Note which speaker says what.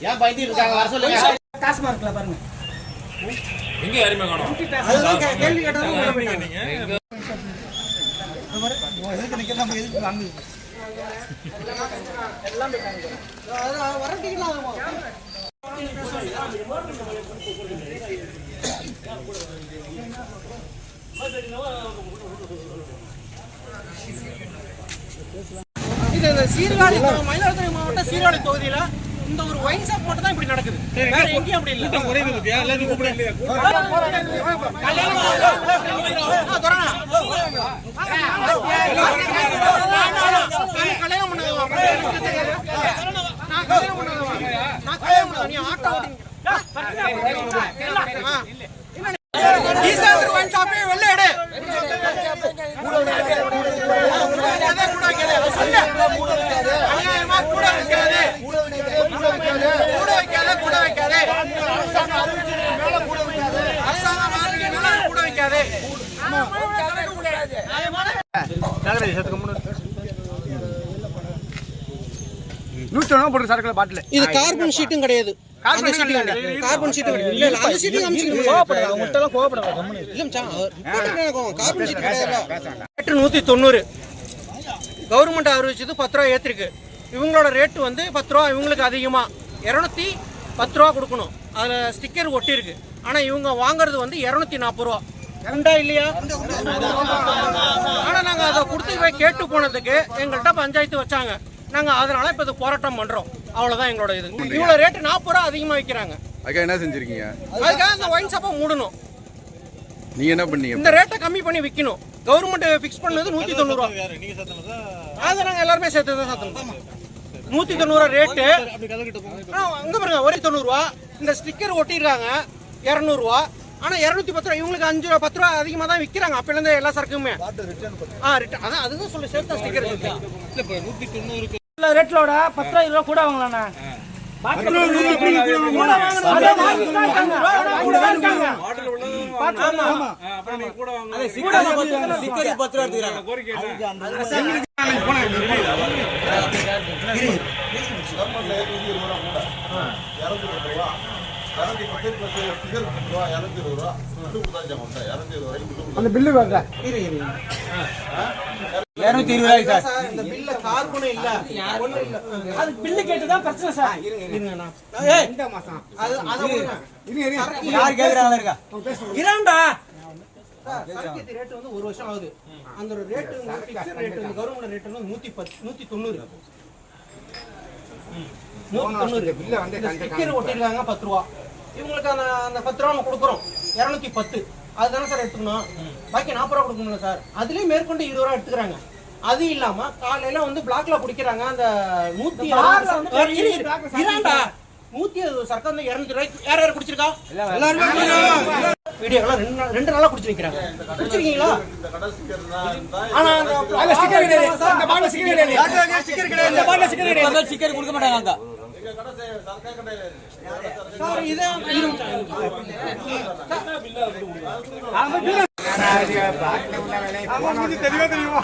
Speaker 1: ஏன் பயந்துட்டு இருக்காங்க? வர சொல்லுங்க.
Speaker 2: டாஸ்மார்க்ல பாருங்க.
Speaker 3: எங்க யாருமே காணோம்.
Speaker 2: அதுதான் கே- கேள்வி கேட்டதும் உள்ள போயிட்டாங்க. அதான் வரட்டிக்கலாம் ஆகும். இது இந்த சீர்காழி மயிலாடுதுறை மாவட்டம் சீர்காழி தொகுதியில இந்த ஒரு ஒயின் ஷாப் மட்டும் தான் இப்படி நடக்குது. வேற எங்கேயும் அப்படி இல்ல. தொடரணும். நான் கல்யாணம் தெரியாது. நான் கல்யாணம்? நான் கல்யாணம் பண்ணது. நீ ஆட்டோ ஓட்டிங்க. ஆ. ஈசாக்கு ஒயின் ஷாப்பே வெளில எடு. கூட வைக்காதே, கூட வைக்காதே. அதை சொல்லு. அநியாயமா கூட வைக்காதே. கூட வைக்காதே, கூட வைக்காதே. அரசாங்கம் மாறுறதுக்கு மேல கூட வைக்காதே.
Speaker 4: நூற்றி ஒன்று போட்டு சரக்குல பாட்டில்.
Speaker 2: இது கார்பன் ஷீட்டும் கிடையாது. ஷீட் கிடையாது கார்பன் ஷீட் கிடையாது. இல்ல அந்த ஷீட் கார்பன் ஷீட் கிடையாது? நூத்தி தொண்ணூறு. கவர்மெண்ட் அறிவிச்சது பத்து ரூபா ஏத்திருக்கு. இவங்களோட ரேட்டு வந்து பத்து ரூபா இவங்களுக்கு அதிகமா. இரநூத்தி பத்து ரூபா கொடுக்கணும். அதுல ஸ்டிக்கர் ஒட்டியிருக்கு. ஆனா இவங்க வாங்குறது வந்து இரநூத்தி நாற்பது ரூபா. ரெண்டா இல்லையா? ஆனா நாங்க அதை கொடுத்து போய் கேட்டு போனதுக்கு எங்கள்கிட்ட பஞ்சாயத்து வச்சாங்க. நாங்க அதனால இப்ப இது போராட்டம் பண்றோம். அவ்வளவுதான் எங்களோட இது. இவ்வளவு ரேட்டு நாற்பது ரூபா அதிகமா விற்கிறாங்க
Speaker 5: அதுக்காக என்ன செஞ்சிருக்கீங்க?
Speaker 2: அதுக்காக இந்த ஒயின் ஷாப்பை மூடணும்.
Speaker 5: நீங்க என்ன பண்ணீங்க
Speaker 2: இந்த ரேட்டை கம்மி பண்ணி விற்கணும் கவர்மெண்ட் ஃபிக்ஸ் பண்ணது நூத்தி தொண்ணூறு ரூபா. அதை நாங்க எல்லாருமே சேர்த்து தான் சாத்தணும். நூத்தி தொண்ணூறு ரேட்டு அங்க பாருங்க ஒரே தொண்ணூறு ரூபா. இந்த ஸ்டிக்கர் ஒட்டிருக்காங்க. இரநூறுவா ஆனா இருநூத்தி பத்து ரூபா இவங்களுக்கு அஞ்சு ரூபா பத்து ரூபா அதிகமா தான் விற்கிறாங்க அப்பல இருந்து எல்லா சரக்குமே ஆ ரிட்டர்ன் அதான் அதுதான் சொல்லி சேர்த்து ஸ்டிக்கர்
Speaker 6: ரேட்லோட பத்து ரூபா இருபது ரூபா கூட வாங்கலாம்ண்ணா
Speaker 4: அந்த பில்லு வேற.
Speaker 2: இரு இரு
Speaker 4: இரநூத்தி இருபது ரூபாய் சார்.
Speaker 2: இந்த பில்ல கார்பனும் இல்ல. ஒண்ணும் இல்ல.
Speaker 6: அது பில்லு கேட்டு தான் பிரச்சனை சார்.
Speaker 2: இருங்கண்ணா. ஏய் அது அதை விடுங்க. சரக்கு
Speaker 4: யார் கேட்குறாங்க இருக்கா?
Speaker 6: இராண்டா?
Speaker 2: சரக்கு ரேட் வந்து ஒரு வருஷம் ஆகுது. அந்த ரேட் பிக்சர் ரேட் வந்து கவர்மெண்ட் ரேட் வந்து நூத்தி பத்து நூத்தி தொண்ணூறு. நூத்தி தொண்ணூறு. இந்த ஸ்டிக்கர் ஒட்டிருக்காங்க பத்து ரூபா. இவங்களுக்கு அந்த அந்த பத்து ரூபா நம்ம கொடுக்குறோம். இரநூத்தி பத்து. அதுதானே சார் எடுத்துக்கணும்? பாக்கி நாற்பது ரூபா கொடுக்கணும்ல சார். அதுலயும் மேற்கொண்டு இருபது ரூபா எடுத்துக்கிறாங்க. அது இல்லாம காலையில வந்து பிளாக்ல குடிக்கிறாங்க. அந்த நூத்தி நூத்தி அறுபது சரக்கு வந்து இருநூத்தி ரூபாய்க்கு யார் யார் குடிச்சிருக்கா? எல்லாருமே ரெண்டு நாள் ரெண்டு நாளா குடிச்சு நிக்கிறாங்க. குடிச்சிருக்கீங்களா? ஆனா அந்த ஸ்டிக்கர் கிடையாது இந்த பாட்டில் ஸ்டிக்கர் கிடையாது. ஸ்டிக்கர் கிடையாது. இந்த பாட்டில் ஸ்டிக்கர் கிடையாது.
Speaker 6: சிக்கன் கொடுக்க மாட்டாங்க
Speaker 4: తెలియదు